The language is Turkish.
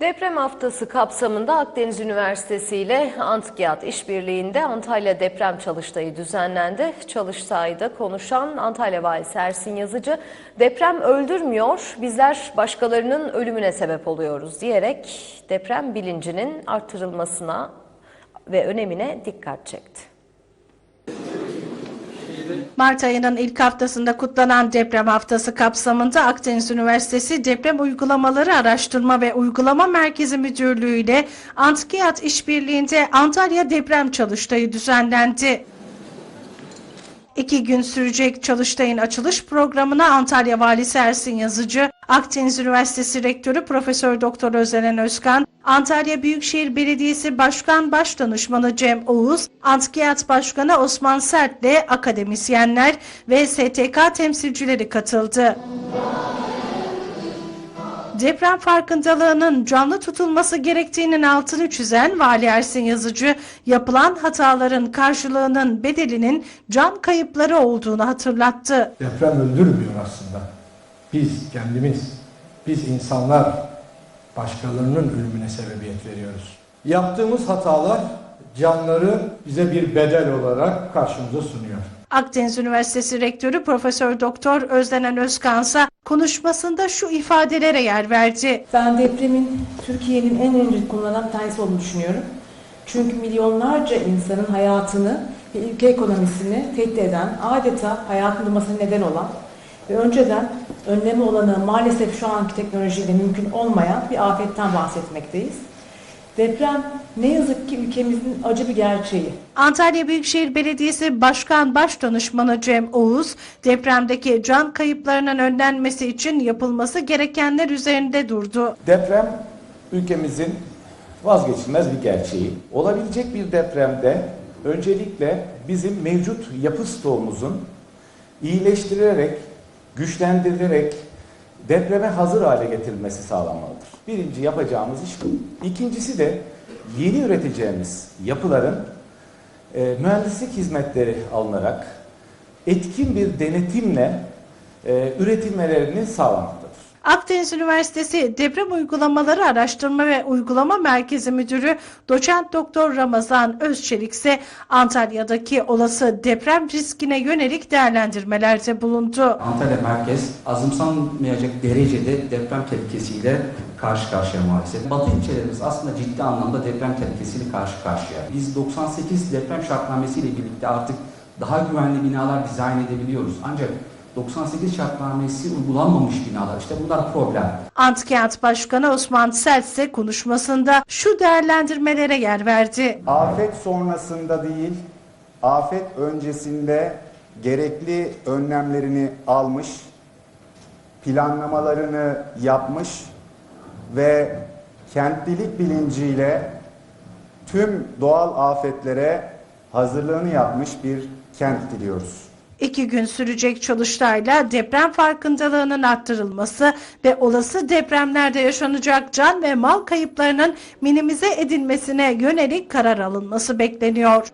Deprem haftası kapsamında Akdeniz Üniversitesi ile Antkiyat işbirliğinde Antalya Deprem Çalıştayı düzenlendi. Çalıştayda konuşan Antalya Valisi Ersin Yazıcı, deprem öldürmüyor, bizler başkalarının ölümüne sebep oluyoruz diyerek deprem bilincinin artırılmasına ve önemine dikkat çekti. Mart ayının ilk haftasında kutlanan deprem haftası kapsamında Akdeniz Üniversitesi Deprem Uygulamaları Araştırma ve Uygulama Merkezi Müdürlüğü ile Antkiyat İşbirliği'nde Antalya Deprem Çalıştayı düzenlendi. İki gün sürecek Çalıştay'ın açılış programına Antalya Valisi Ersin Yazıcı, Akdeniz Üniversitesi Rektörü Profesör Doktor Özeren Özkan, Antalya Büyükşehir Belediyesi Başkan Başdanışmanı Cem Oğuz, Antkiyat Başkanı Osman Sert'le akademisyenler ve STK temsilcileri katıldı. Deprem farkındalığının canlı tutulması gerektiğinin altını çizen Vali Ersin Yazıcı, yapılan hataların karşılığının bedelinin can kayıpları olduğunu hatırlattı. Deprem öldürmüyor aslında. Biz kendimiz, biz insanlar başkalarının ölümüne sebebiyet veriyoruz. Yaptığımız hatalar canları bize bir bedel olarak karşımıza sunuyor. Akdeniz Üniversitesi Rektörü Profesör Doktor Özdenen Özkansa konuşmasında şu ifadelere yer verdi. Ben depremin Türkiye'nin en önemli konularından bir tanesi olduğunu düşünüyorum. Çünkü milyonlarca insanın hayatını ve ülke ekonomisini tehdit eden, adeta hayatın durmasına neden olan ve önceden önleme olanı maalesef şu anki teknolojiyle mümkün olmayan bir afetten bahsetmekteyiz. Deprem ne yazık ki ülkemizin acı bir gerçeği. Antalya Büyükşehir Belediyesi Başkan Başdanışmanı Cem Oğuz, depremdeki can kayıplarının önlenmesi için yapılması gerekenler üzerinde durdu. Deprem ülkemizin vazgeçilmez bir gerçeği. Olabilecek bir depremde öncelikle bizim mevcut yapı stoğumuzun iyileştirilerek, güçlendirilerek depreme hazır hale getirilmesi sağlanmalıdır. Birinci yapacağımız iş bu. İkincisi de yeni üreteceğimiz yapıların e, mühendislik hizmetleri alınarak etkin bir denetimle e, üretilmelerini sağlamaktadır. Akdeniz Üniversitesi Deprem Uygulamaları Araştırma ve Uygulama Merkezi Müdürü Doçent Doktor Ramazan Özçelik ise Antalya'daki olası deprem riskine yönelik değerlendirmelerde bulundu. Antalya merkez azımsanmayacak derecede deprem tehlikesiyle karşı karşıya maalesef. Batı ilçelerimiz aslında ciddi anlamda deprem tehlikesiyle karşı karşıya. Biz 98 deprem şartnamesiyle birlikte artık daha güvenli binalar dizayn edebiliyoruz. Ancak 98 şartnamesi uygulanmamış binalar işte bunlar problem. Antkent Başkanı Osman Sert ise konuşmasında şu değerlendirmelere yer verdi. Afet sonrasında değil, afet öncesinde gerekli önlemlerini almış, planlamalarını yapmış ve kentlilik bilinciyle tüm doğal afetlere hazırlığını yapmış bir kent diliyoruz. İki gün sürecek çalıştayla deprem farkındalığının arttırılması ve olası depremlerde yaşanacak can ve mal kayıplarının minimize edilmesine yönelik karar alınması bekleniyor.